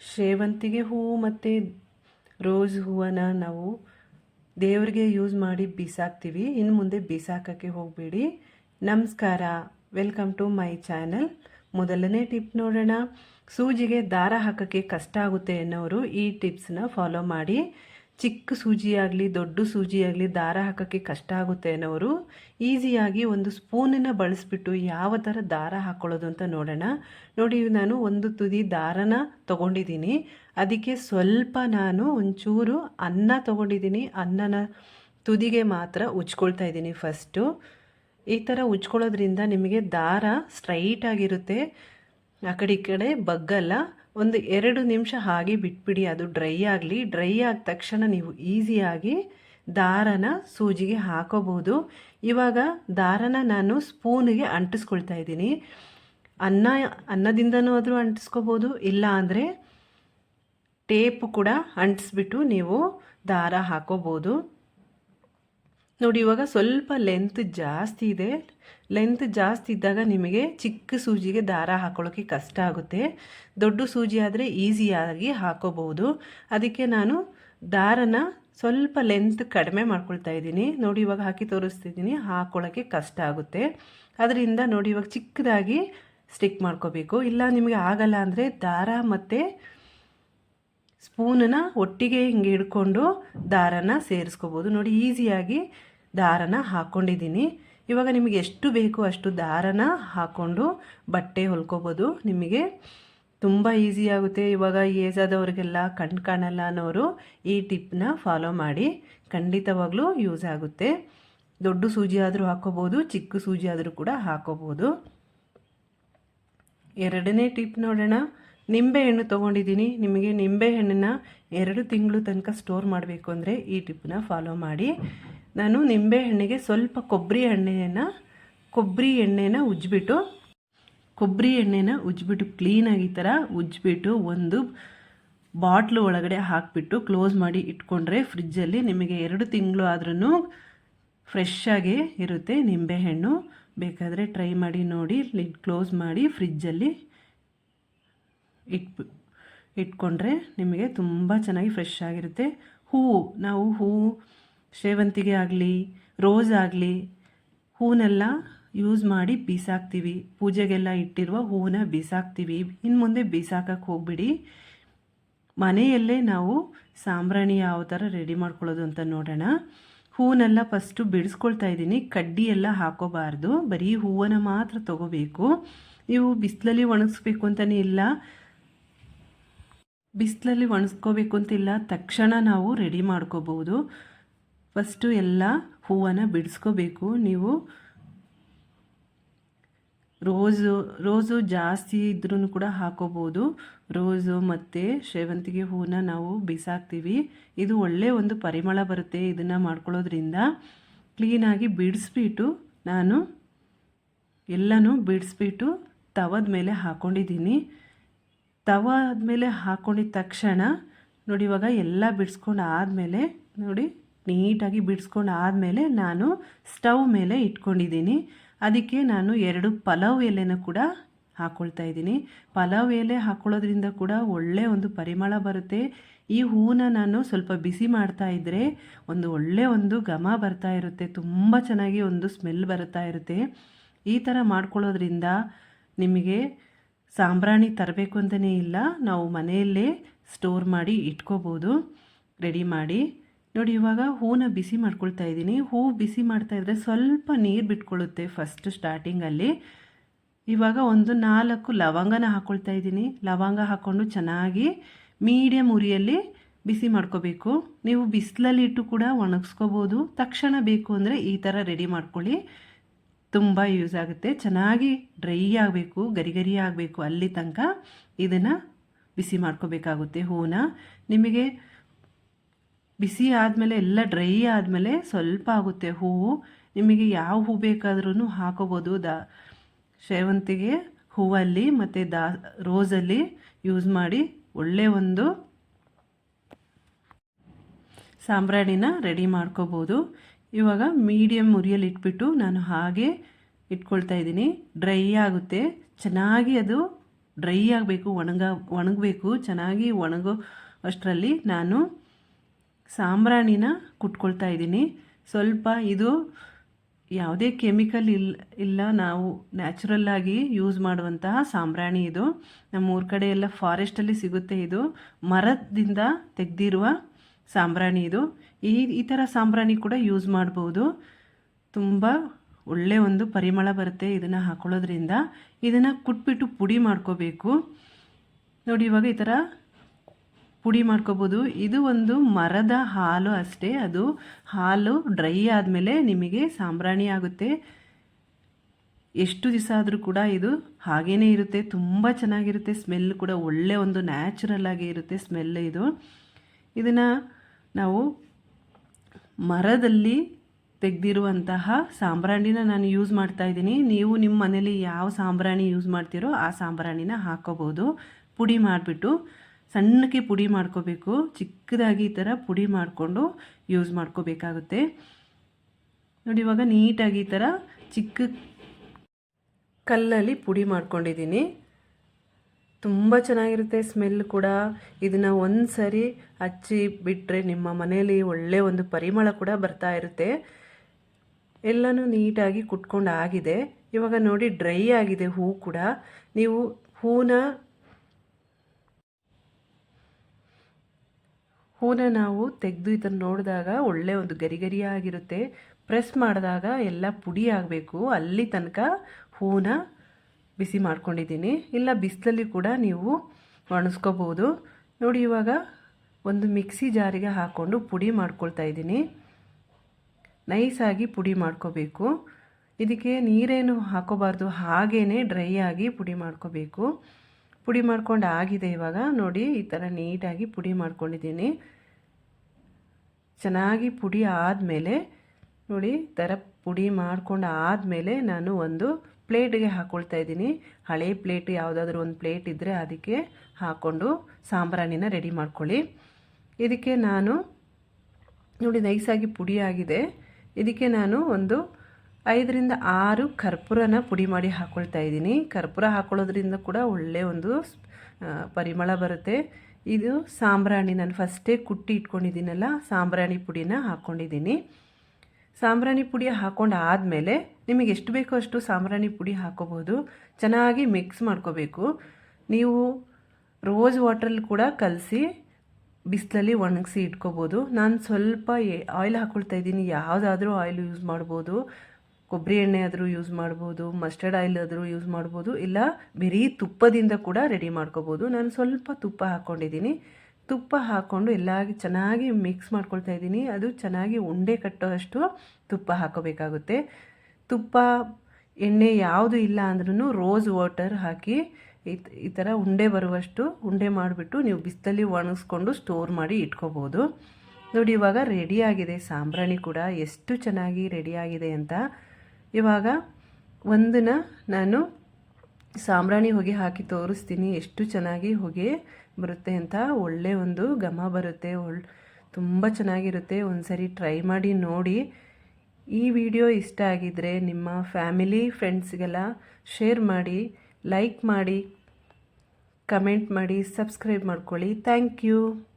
ಸೇವಂತಿಗೆ ಹೂವು ಮತ್ತು ರೋಸ್ ಹೂವನ್ನು ನಾವು ದೇವರಿಗೆ ಯೂಸ್ ಮಾಡಿ ಬೀಸಾಕ್ತೀವಿ. ಇನ್ನು ಮುಂದೆ ಬೀಸಾಕೋಕ್ಕೆ ಹೋಗಬೇಡಿ. ನಮಸ್ಕಾರ. Welcome to my channel. ಮೊದಲನೇ ಟಿಪ್ ನೋಡೋಣ. ಸೂಜಿಗೆ ದಾರ ಹಾಕೋಕ್ಕೆ ಕಷ್ಟ ಆಗುತ್ತೆ ಅನ್ನೋರು ಈ ಟಿಪ್ಸನ್ನ ಫಾಲೋ ಮಾಡಿ. ಚಿಕ್ಕ ಆಗಲಿ, ದೊಡ್ಡ ಸೂಜಿ ಆಗಲಿ, ದಾರ ಹಾಕೋಕ್ಕೆ ಕಷ್ಟ ಆಗುತ್ತೆ ಅನ್ನೋರು ಈಸಿಯಾಗಿ ಒಂದು ಸ್ಪೂನನ್ನು ಬಳಸ್ಬಿಟ್ಟು ಯಾವ ಥರ ದಾರ ಹಾಕ್ಕೊಳ್ಳೋದು ಅಂತ ನೋಡೋಣ. ನೋಡಿ ನಾನು ಒಂದು ತುದಿ ದಾರನ ತೊಗೊಂಡಿದ್ದೀನಿ. ಅದಕ್ಕೆ ಸ್ವಲ್ಪ ನಾನು ಒಂಚೂರು ಅನ್ನ ತೊಗೊಂಡಿದ್ದೀನಿ. ಅನ್ನನ ತುದಿಗೆ ಮಾತ್ರ ಉಜ್ಕೊಳ್ತಾ ಇದ್ದೀನಿ ಫಸ್ಟು. ಈ ಥರ ಉಜ್ಕೊಳ್ಳೋದ್ರಿಂದ ನಿಮಗೆ ದಾರ ಸ್ಟ್ರೈಟ್ ಆಗಿರುತ್ತೆ. ಆ ಕಡೆ ಈ ಕಡೆ ಬಗ್ಗಲ್ಲ. ಒಂದು ಎರಡು ನಿಮಿಷ ಹಾಗೆ ಬಿಟ್ಬಿಡಿ, ಅದು ಡ್ರೈ ಆಗಲಿ. ಡ್ರೈ ಆದ ತಕ್ಷಣ ನೀವು ಈಸಿಯಾಗಿ ದಾರನ ಸೂಜಿಗೆ ಹಾಕೋಬಹುದು. ಇವಾಗ ದಾರನ ನಾನು ಸ್ಪೂನಿಗೆ ಅಂಟಿಸ್ಕೊಳ್ತಾ ಇದ್ದೀನಿ. ಅನ್ನ, ಅನ್ನದಿಂದನೂ ಆದರೂ ಅಂಟಿಸ್ಕೋಬೋದು ಇಲ್ಲ ಅಂದರೆ ಟೇಪ್ ಕೂಡ ಅಂಟಿಸ್ಬಿಟ್ಟು ನೀವು ದಾರ ಹಾಕೋಬೋದು ನೋಡಿ, ಇವಾಗ ಸ್ವಲ್ಪ ಲೆಂತ್ ಜಾಸ್ತಿ ಇದೆ. ಲೆಂತ್ ಜಾಸ್ತಿ ಇದ್ದಾಗ ನಿಮಗೆ ಚಿಕ್ಕ ಸೂಜಿಗೆ ದಾರ ಹಾಕೊಳ್ಳೋಕ್ಕೆ ಕಷ್ಟ ಆಗುತ್ತೆ. ದೊಡ್ಡ ಸೂಜಿ ಆದರೆ ಈಸಿಯಾಗಿ ಹಾಕೋಬಹುದು. ಅದಕ್ಕೆ ನಾನು ದಾರನ ಸ್ವಲ್ಪ ಲೆಂತ್ ಕಡಿಮೆ ಮಾಡ್ಕೊಳ್ತಾ ಇದ್ದೀನಿ. ನೋಡಿ, ಇವಾಗ ಹಾಕಿ ತೋರಿಸ್ತಿದ್ದೀನಿ ಹಾಕೊಳ್ಳೋಕ್ಕೆ ಕಷ್ಟ ಆಗುತ್ತೆ. ಅದರಿಂದ ನೋಡಿ, ಇವಾಗ ಚಿಕ್ಕದಾಗಿ ಸ್ಟಿಕ್ ಮಾಡ್ಕೋಬೇಕು. ಇಲ್ಲ, ನಿಮಗೆ ಆಗಲ್ಲ ಅಂದರೆ ದಾರ ಮತ್ತು ಸ್ಪೂನನ್ನು ಒಟ್ಟಿಗೆ ಹಿಂಗೆ ಹಿಡ್ಕೊಂಡು ದಾರನ ಸೇರಿಸ್ಕೋಬೋದು ನೋಡಿ ಈಸಿಯಾಗಿ ದಾರನ ಹಾಕ್ಕೊಂಡಿದ್ದೀನಿ ಇವಾಗ ನಿಮಗೆ ಎಷ್ಟು ಬೇಕು ಅಷ್ಟು ದಾರನ ಹಾಕ್ಕೊಂಡು ಬಟ್ಟೆ ಹೊಲ್ಕೋಬೋದು. ನಿಮಗೆ ತುಂಬ ಈಸಿ ಆಗುತ್ತೆ. ಇವಾಗ ಏಜ್ ಆದವ್ರಿಗೆಲ್ಲ ಕಣ್ಣು ಕಾಣಲ್ಲ ಅನ್ನೋರು ಈ ಟಿಪ್ನ ಫಾಲೋ ಮಾಡಿ. ಖಂಡಿತವಾಗ್ಲೂ ಯೂಸ್ ಆಗುತ್ತೆ. ದೊಡ್ಡ ಸೂಜಿ ಆದರೂ ಹಾಕೋಬೋದು, ಚಿಕ್ಕ ಸೂಜಿ ಆದರೂ ಕೂಡ ಹಾಕೋಬೋದು. ಎರಡನೇ ಟಿಪ್ ನೋಡೋಣ. ನಿಂಬೆಹಣ್ಣು ತೊಗೊಂಡಿದ್ದೀನಿ. ನಿಮಗೆ ನಿಂಬೆಹಣ್ಣನ್ನು ಎರಡು ತಿಂಗಳು ತನಕ ಸ್ಟೋರ್ ಮಾಡಬೇಕು ಅಂದರೆ ಈ ಟಿಪ್ಪನ್ನ ಫಾಲೋ ಮಾಡಿ. ನಾನು ನಿಂಬೆಹಣ್ಣಿಗೆ ಸ್ವಲ್ಪ ಕೊಬ್ಬರಿ ಎಣ್ಣೆಯನ್ನು, ಕೊಬ್ಬರಿ ಎಣ್ಣೆನ ಉಜ್ಜಿಬಿಟ್ಟು, ಕೊಬ್ಬರಿ ಎಣ್ಣೆನ ಉಜ್ಜಿಬಿಟ್ಟು ಕ್ಲೀನಾಗಿ ಈ ಥರ ಉಜ್ಜಿಬಿಟ್ಟು ಒಂದು ಬಾಟ್ಲು ಒಳಗಡೆ ಹಾಕಿಬಿಟ್ಟು ಕ್ಲೋಸ್ ಮಾಡಿ ಇಟ್ಕೊಂಡ್ರೆ ಫ್ರಿಜ್ಜಲ್ಲಿ ನಿಮಗೆ ಎರಡು ತಿಂಗಳು ಆದ್ರೂ ಫ್ರೆಶ್ ಆಗಿ ಇರುತ್ತೆ ನಿಂಬೆಹಣ್ಣು ಬೇಕಾದರೆ ಟ್ರೈ ಮಾಡಿ ನೋಡಿ ಲಿಡ್ ಕ್ಲೋಸ್ ಮಾಡಿ ಫ್ರಿಜ್ಜಲ್ಲಿ ಇಟ್ಬಿ, ಇಟ್ಕೊಂಡ್ರೆ ನಿಮಗೆ ತುಂಬ ಚೆನ್ನಾಗಿ ಫ್ರೆಶ್ ಆಗಿರುತ್ತೆ. ಹೂವು, ನಾವು ಹೂವು ಸೇವಂತಿಗೆ ಆಗಲಿ, ರೋಸ್ ಆಗಲಿ ಹೂವನ್ನೆಲ್ಲ ಯೂಸ್ ಮಾಡಿ ಬೀಸಾಕ್ತೀವಿ. ಪೂಜೆಗೆಲ್ಲ ಇಟ್ಟಿರುವ ಹೂವನ್ನ ಬೀಸಾಕ್ತೀವಿ. ಇನ್ನು ಮುಂದೆ ಬೀಸಾಕಕ್ಕೆ ಹೋಗ್ಬಿಡಿ. ಮನೆಯಲ್ಲೇ ನಾವು ಸಾಂಬ್ರಾಣಿ ಯಾವ ಥರ ರೆಡಿ ಮಾಡ್ಕೊಳ್ಳೋದು ಅಂತ ನೋಡೋಣ. ಹೂವನ್ನೆಲ್ಲ ಫಸ್ಟು ಬಿಡಿಸ್ಕೊಳ್ತಾ ಇದ್ದೀನಿ. ಕಡ್ಡಿ ಎಲ್ಲ ಹಾಕೋಬಾರ್ದು. ಬರೀ ಹೂವನ್ನು ಮಾತ್ರ ತಗೋಬೇಕು. ನೀವು ಬಿಸಿಲಲ್ಲಿ ಒಣಗಿಸ್ಬೇಕು ಅಂತಲೇ ಇಲ್ಲ. ಬಿಸಿಲಲ್ಲಿ ಒಣಗಿಸ್ಕೋಬೇಕು ಅಂತಿಲ್ಲ. ತಕ್ಷಣ ನಾವು ರೆಡಿ ಮಾಡ್ಕೋಬೋದು ಫಸ್ಟು ಎಲ್ಲ ಹೂವನ್ನು ಬಿಡಿಸ್ಕೋಬೇಕು. ನೀವು ರೋಸು ರೋಸು ಜಾಸ್ತಿ ಇದ್ರೂ ಕೂಡ ಹಾಕೋಬೋದು. ರೋಸು ಮತ್ತು ಸೇವಂತಿಗೆ ಹೂವನ್ನ ನಾವು ಬಿಸಾಕ್ತೀವಿ. ಇದು ಒಳ್ಳೆಯ ಒಂದು ಪರಿಮಳ ಬರುತ್ತೆ ಇದನ್ನು ಮಾಡ್ಕೊಳ್ಳೋದ್ರಿಂದ. ಕ್ಲೀನಾಗಿ ಬಿಡಿಸ್ಬಿಟ್ಟು ನಾನು ಎಲ್ಲನೂ ಬಿಡಿಸ್ಬಿಟ್ಟು ತವದ ಮೇಲೆ ಹಾಕ್ಕೊಂಡಿದ್ದೀನಿ ತವಾದ ಮೇಲೆ ಹಾಕ್ಕೊಂಡಿದ್ದ ತಕ್ಷಣ ನೋಡಿ ಇವಾಗ ಎಲ್ಲ ಬಿಡಿಸ್ಕೊಂಡು ಆದಮೇಲೆ ನೋಡಿ ನೀಟಾಗಿ ಬಿಡಿಸ್ಕೊಂಡು ಆದಮೇಲೆ ನಾನು ಸ್ಟವ್ ಮೇಲೆ ಇಟ್ಕೊಂಡಿದ್ದೀನಿ. ಅದಕ್ಕೆ ನಾನು ಎರಡು ಪಲಾವ್ ಎಲೆನ ಕೂಡ ಹಾಕ್ಕೊಳ್ತಾ ಇದ್ದೀನಿ. ಪಲಾವ್ ಎಲೆ ಹಾಕ್ಕೊಳ್ಳೋದ್ರಿಂದ ಕೂಡ ಒಳ್ಳೆ ಒಂದು ಪರಿಮಳ ಬರುತ್ತೆ. ಈ ಹೂವನ್ನ ನಾನು ಸ್ವಲ್ಪ ಬಿಸಿ ಮಾಡ್ತಾ ಇದ್ದರೆ ಒಂದು ಒಳ್ಳೆ ಒಂದು ಘಮ ಬರ್ತಾ ಇರುತ್ತೆ. ತುಂಬ ಚೆನ್ನಾಗಿ ಒಂದು ಸ್ಮೆಲ್ ಬರ್ತಾ ಇರುತ್ತೆ. ಈ ಥರ ಮಾಡ್ಕೊಳ್ಳೋದ್ರಿಂದ ನಿಮಗೆ ಸಾಂಬ್ರಾಣಿ ತರಬೇಕು ಅಂತಲೇ ಇಲ್ಲ. ನಾವು ಮನೆಯಲ್ಲೇ ಸ್ಟೋರ್ ಮಾಡಿ ಇಟ್ಕೋಬೋದು. ರೆಡಿ ಮಾಡಿ. ನೋಡಿ, ಇವಾಗ ಹೂನ ಬಿಸಿ ಮಾಡ್ಕೊಳ್ತಾ ಇದ್ದೀನಿ. ಹೂ ಬಿಸಿ ಮಾಡ್ತಾ ಇದ್ದರೆ ಸ್ವಲ್ಪ ನೀರು ಬಿಟ್ಕೊಳ್ಳುತ್ತೆ ಫಸ್ಟ್ ಸ್ಟಾರ್ಟಿಂಗಲ್ಲಿ ಇವಾಗ ಒಂದು ನಾಲ್ಕು ಲವಂಗನ ಹಾಕ್ಕೊಳ್ತಾ ಇದ್ದೀನಿ. ಲವಂಗ ಹಾಕ್ಕೊಂಡು ಚೆನ್ನಾಗಿ ಮೀಡಿಯಮ್ ಉರಿಯಲ್ಲಿ ಬಿಸಿ ಮಾಡ್ಕೋಬೇಕು. ನೀವು ಬಿಸಿಲಲ್ಲಿ ಇಟ್ಟು ಕೂಡ ಒಣಗಿಸ್ಕೋಬೋದು. ತಕ್ಷಣ ಬೇಕು ಅಂದರೆ ಈ ಥರ ರೆಡಿ ಮಾಡ್ಕೊಳ್ಳಿ. ತುಂಬ ಯೂಸ್ ಆಗುತ್ತೆ. ಚೆನ್ನಾಗಿ ಡ್ರೈ ಆಗಬೇಕು, ಗರಿ ಗರಿ ಆಗಬೇಕು ಅಲ್ಲಿ ತನಕ ಇದನ್ನು ಬಿಸಿ ಮಾಡ್ಕೋಬೇಕಾಗುತ್ತೆ ಹೂನ. ನಿಮಗೆ ಬಿಸಿ ಆದಮೇಲೆ ಎಲ್ಲ ಡ್ರೈ ಆದಮೇಲೆ ಸ್ವಲ್ಪ ಆಗುತ್ತೆ ಹೂವು ನಿಮಗೆ ಯಾವ ಹೂ ಬೇಕಾದ್ರೂ ಹಾಕೋಬೋದು. ದ ಸೇವಂತಿಗೆ ಹೂವಲ್ಲಿ ಮತ್ತು ದಾ ರೋಸಲ್ಲಿ ಯೂಸ್ ಮಾಡಿ ಒಳ್ಳೆ ಒಂದು ಸಾಂಬ್ರಾಣಿನ ರೆಡಿ ಮಾಡ್ಕೋಬೋದು. ಇವಾಗ ಮೀಡಿಯಮ್ ಉರಿಯಲ್ಲಿ ಇಟ್ಬಿಟ್ಟು ನಾನು ಹಾಗೆ ಇಟ್ಕೊಳ್ತಾ ಇದ್ದೀನಿ. ಡ್ರೈ ಆಗುತ್ತೆ. ಚೆನ್ನಾಗಿ ಅದು ಡ್ರೈ ಆಗಬೇಕು, ಒಣಗ, ಒಣಗಬೇಕು. ಚೆನ್ನಾಗಿ ಒಣಗೋ ಅಷ್ಟರಲ್ಲಿ ನಾನು ಸಾಂಬ್ರಾಣಿನ ಕುಟ್ಕೊಳ್ತಾ ಇದ್ದೀನಿ. ಸ್ವಲ್ಪ ಇದು ಯಾವುದೇ ಕೆಮಿಕಲ್ ಇಲ್ಲ ಇಲ್ಲ, ನಾವು ನ್ಯಾಚುರಲ್ಲಾಗಿ ಯೂಸ್ ಮಾಡುವಂತಹ ಸಾಂಬ್ರಾಣಿ ಇದು. ನಮ್ಮ ಊರ ಕಡೆ ಎಲ್ಲ ಫಾರೆಸ್ಟಲ್ಲಿ ಸಿಗುತ್ತೆ ಇದು. ಮರದಿಂದ ತೆಗೆದಿರುವ ಸಾಂಬ್ರಾಣಿ ಇದು. ಈ ಈ ಥರ ಸಾಂಬ್ರಾಣಿ ಕೂಡ ಯೂಸ್ ಮಾಡ್ಬೋದು. ತುಂಬ ಒಳ್ಳೆ ಒಂದು ಪರಿಮಳ ಬರುತ್ತೆ ಇದನ್ನು ಹಾಕೊಳ್ಳೋದ್ರಿಂದ. ಇದನ್ನು ಕುಟ್ಬಿಟ್ಟು ಪುಡಿ ಮಾಡ್ಕೋಬೇಕು. ನೋಡಿ, ಇವಾಗ ಈ ಥರ ಪುಡಿ ಮಾಡ್ಕೋಬೋದು. ಇದು ಒಂದು ಮರದ ಹಾಲು ಅಷ್ಟೇ. ಅದು ಹಾಲು ಡ್ರೈ ಆದಮೇಲೆ ನಿಮಗೆ ಸಾಂಬ್ರಾಣಿ ಆಗುತ್ತೆ. ಎಷ್ಟು ದಿವಸ ಆದರೂ ಕೂಡ ಇದು ಹಾಗೇ ಇರುತ್ತೆ. ತುಂಬ ಚೆನ್ನಾಗಿರುತ್ತೆ. ಸ್ಮೆಲ್ ಕೂಡ ಒಳ್ಳೆ ಒಂದು ನ್ಯಾಚುರಲ್ ಆಗಿ ಇರುತ್ತೆ ಸ್ಮೆಲ್ ಇದು. ಇದನ್ನು ನಾವು ಮರದಲ್ಲಿ ತೆಗೆದಿರುವಂತಹ ಸಾಂಬ್ರಾಣಿನ ನಾನು ಯೂಸ್ ಮಾಡ್ತಾ ಇದ್ದೀನಿ. ನೀವು ನಿಮ್ಮ ಮನೇಲಿ ಯಾವ ಸಾಂಬ್ರಾಣಿ ಯೂಸ್ ಮಾಡ್ತೀರೋ ಆ ಸಾಂಬ್ರಾಣಿನ ಹಾಕೋಬೋದು. ಪುಡಿ ಮಾಡಿಬಿಟ್ಟು ಸಣ್ಣಕ್ಕೆ ಪುಡಿ ಮಾಡ್ಕೋಬೇಕು. ಚಿಕ್ಕದಾಗಿ ಈ ಥರ ಪುಡಿ ಮಾಡಿಕೊಂಡು ಯೂಸ್ ಮಾಡ್ಕೋಬೇಕಾಗುತ್ತೆ. ನೋಡಿ, ಇವಾಗ ನೀಟಾಗಿ ಈ ಥರ ಚಿಕ್ಕ ಕಲ್ಲಲ್ಲಿ ಪುಡಿ ಮಾಡ್ಕೊಂಡಿದ್ದೀನಿ. ತುಂಬ ಚೆನ್ನಾಗಿರುತ್ತೆ ಸ್ಮೆಲ್ ಕೂಡ. ಇದನ್ನು ಒಂದು ಸರಿ ಹಚ್ಚಿ ಬಿಟ್ಟರೆ ನಿಮ್ಮ ಮನೆಯಲ್ಲಿ ಒಳ್ಳೆಯ ಒಂದು ಪರಿಮಳ ಕೂಡ ಬರ್ತಾ ಇರುತ್ತೆ. ಎಲ್ಲನೂ ನೀಟಾಗಿ ಕುಟ್ಕೊಂಡು ಆಗಿದೆ ಇವಾಗ ನೋಡಿ, ಡ್ರೈ ಆಗಿದೆ ಹೂ ಕೂಡ. ನೀವು ಹೂನ ಹೂನ ನಾವು ತೆಗೆದು ಇದನ್ನು ನೋಡಿದಾಗ ಒಳ್ಳೆ ಒಂದು ಗರಿಗರಿಯಾಗಿರುತ್ತೆ. ಪ್ರೆಸ್ ಮಾಡಿದಾಗ ಎಲ್ಲ ಪುಡಿ ಆಗಬೇಕು. ಅಲ್ಲಿ ತನಕ ಹೂನ ಬಿಸಿ ಮಾಡ್ಕೊಂಡಿದ್ದೀನಿ. ಇಲ್ಲ ಬಿಸಿಲಲ್ಲಿ ಕೂಡ ನೀವು ಒಣಸ್ಕೋಬೋದು. ನೋಡಿ ಇವಾಗ ಒಂದು ಮಿಕ್ಸಿ ಜಾರಿಗೆ ಹಾಕ್ಕೊಂಡು ಪುಡಿ ಮಾಡ್ಕೊಳ್ತಾ ಇದ್ದೀನಿ. ನೈಸಾಗಿ ಪುಡಿ ಮಾಡ್ಕೋಬೇಕು. ಇದಕ್ಕೆ ನೀರೇನು ಹಾಕೋಬಾರ್ದು ಹಾಗೇ ಡ್ರೈ ಆಗಿ ಪುಡಿ ಮಾಡ್ಕೋಬೇಕು. ಪುಡಿ ಮಾಡ್ಕೊಂಡು ಆಗಿದೆ ಇವಾಗ. ನೋಡಿ, ಈ ಥರ ನೀಟಾಗಿ ಪುಡಿ ಮಾಡ್ಕೊಂಡಿದ್ದೀನಿ. ಚೆನ್ನಾಗಿ ಪುಡಿ ಆದಮೇಲೆ, ನೋಡಿ ಥರ ಪುಡಿ ಮಾಡ್ಕೊಂಡು ಆದಮೇಲೆ ನಾನು ಒಂದು ಪ್ಲೇಟ್ಗೆ ಹಾಕ್ಕೊಳ್ತಾ ಇದ್ದೀನಿ. ಹಳೆ ಪ್ಲೇಟ್, ಯಾವುದಾದ್ರೂ ಒಂದು ಪ್ಲೇಟ್ ಇದ್ದರೆ ಅದಕ್ಕೆ ಹಾಕ್ಕೊಂಡು ಸಾಂಬ್ರಾಣಿನ ರೆಡಿ ಮಾಡ್ಕೊಳ್ಳಿ. ಇದಕ್ಕೆ ನಾನು, ನೋಡಿ, ನೈಸಾಗಿ ಪುಡಿ ಆಗಿದೆ. ಇದಕ್ಕೆ ನಾನು ಒಂದು ಐದರಿಂದ ಆರು ಕರ್ಪೂರನ ಪುಡಿ ಮಾಡಿ ಹಾಕ್ಕೊಳ್ತಾ ಇದ್ದೀನಿ. ಕರ್ಪೂರ ಹಾಕ್ಕೊಳ್ಳೋದ್ರಿಂದ ಕೂಡ ಒಳ್ಳೆಯ ಒಂದು ಪರಿಮಳ ಬರುತ್ತೆ. ಇದು ಸಾಂಬ್ರಾಣಿ, ನಾನು ಫಸ್ಟೇ ಕುಟ್ಟಿ ಇಟ್ಕೊಂಡಿದ್ದೀನಲ್ಲ, ಸಾಂಬ್ರಾಣಿ ಪುಡಿನ ಹಾಕ್ಕೊಂಡಿದ್ದೀನಿ ಸಾಂಬ್ರಾಣಿ ಪುಡಿ ಹಾಕ್ಕೊಂಡು ಆದಮೇಲೆ ನಿಮಗೆ ಎಷ್ಟು ಬೇಕೋ ಅಷ್ಟು ಸಾಂಬ್ರಾಣಿ ಪುಡಿ ಹಾಕೋಬೋದು. ಚೆನ್ನಾಗಿ ಮಿಕ್ಸ್ ಮಾಡ್ಕೋಬೇಕು. ನೀವು ರೋಸ್ ವಾಟ್ರಲ್ಲಿ ಕೂಡ ಕಲಸಿ ಬಿಸಿಲಲ್ಲಿ ಒಣಗಿಸಿ ಇಟ್ಕೋಬೋದು. ನಾನು ಸ್ವಲ್ಪ ಆಯಿಲ್ ಹಾಕ್ಕೊಳ್ತಾ ಇದ್ದೀನಿ. ಯಾವುದಾದ್ರೂ ಆಯಿಲ್ ಯೂಸ್ ಮಾಡ್ಬೋದು. ಕೊಬ್ಬರಿ ಎಣ್ಣೆ ಆದರೂ ಯೂಸ್ ಮಾಡ್ಬೋದು ಮಸ್ಟರ್ಡ್ ಆಯಿಲ್ ಆದರೂ ಯೂಸ್ ಮಾಡ್ಬೋದು, ಇಲ್ಲ ಬರೀ ತುಪ್ಪದಿಂದ ಕೂಡ ರೆಡಿ ಮಾಡ್ಕೋಬೋದು. ನಾನು ಸ್ವಲ್ಪ ತುಪ್ಪ ಹಾಕ್ಕೊಂಡಿದ್ದೀನಿ ತುಪ್ಪ ಹಾಕ್ಕೊಂಡು ಎಲ್ಲ ಚೆನ್ನಾಗಿ ಮಿಕ್ಸ್ ಮಾಡ್ಕೊಳ್ತಾ ಇದ್ದೀನಿ. ಅದು ಚೆನ್ನಾಗಿ ಉಂಡೆ ಕಟ್ಟೋಷ್ಟು ತುಪ್ಪ ಹಾಕೋಬೇಕಾಗುತ್ತೆ. ತುಪ್ಪ, ಎಣ್ಣೆ ಯಾವುದು ಇಲ್ಲ ಅಂದ್ರೂ ರೋಸ್ ವಾಟರ್ ಹಾಕಿ ಈ ಥರ ಉಂಡೆ ಬರುವಷ್ಟು ಉಂಡೆ ಮಾಡಿಬಿಟ್ಟು ನೀವು ಬಿಸ್ತಲ್ಲಿ ಒಣಗಿಸ್ಕೊಂಡು ಸ್ಟೋರ್ ಮಾಡಿ ಇಟ್ಕೋಬೋದು. ನೋಡಿ ಇವಾಗ ರೆಡಿಯಾಗಿದೆ ಸಾಂಬ್ರಾಣಿ ಕೂಡ ಎಷ್ಟು ಚೆನ್ನಾಗಿ ರೆಡಿಯಾಗಿದೆ ಅಂತ. ಇವಾಗ ಒಂದನ್ನು ನಾನು ಸಾಂಬ್ರಾಣಿ ಹೊಗೆ ಹಾಕಿ ತೋರಿಸ್ತೀನಿ. ಎಷ್ಟು ಚೆನ್ನಾಗಿ ಹೊಗೆ ಬರುತ್ತೆ ಅಂತ. ಒಳ್ಳೆ ಒಂದು ಘಮ ಬರುತ್ತೆ. ಒಳ್, ತುಂಬ ಚೆನ್ನಾಗಿರುತ್ತೆ. ಒಂದು ಸರಿ ಟ್ರೈ ಮಾಡಿ ನೋಡಿ. ಈ ವಿಡಿಯೋ ಇಷ್ಟ ಆಗಿದ್ದರೆ ನಿಮ್ಮ ಫ್ಯಾಮಿಲಿ, ಫ್ರೆಂಡ್ಸ್ಗೆಲ್ಲ ಶೇರ್ ಮಾಡಿ, ಲೈಕ್ ಮಾಡಿ, ಕಮೆಂಟ್ ಮಾಡಿ, ಸಬ್ಸ್ಕ್ರೈಬ್ ಮಾಡ್ಕೊಳ್ಳಿ. Thank you.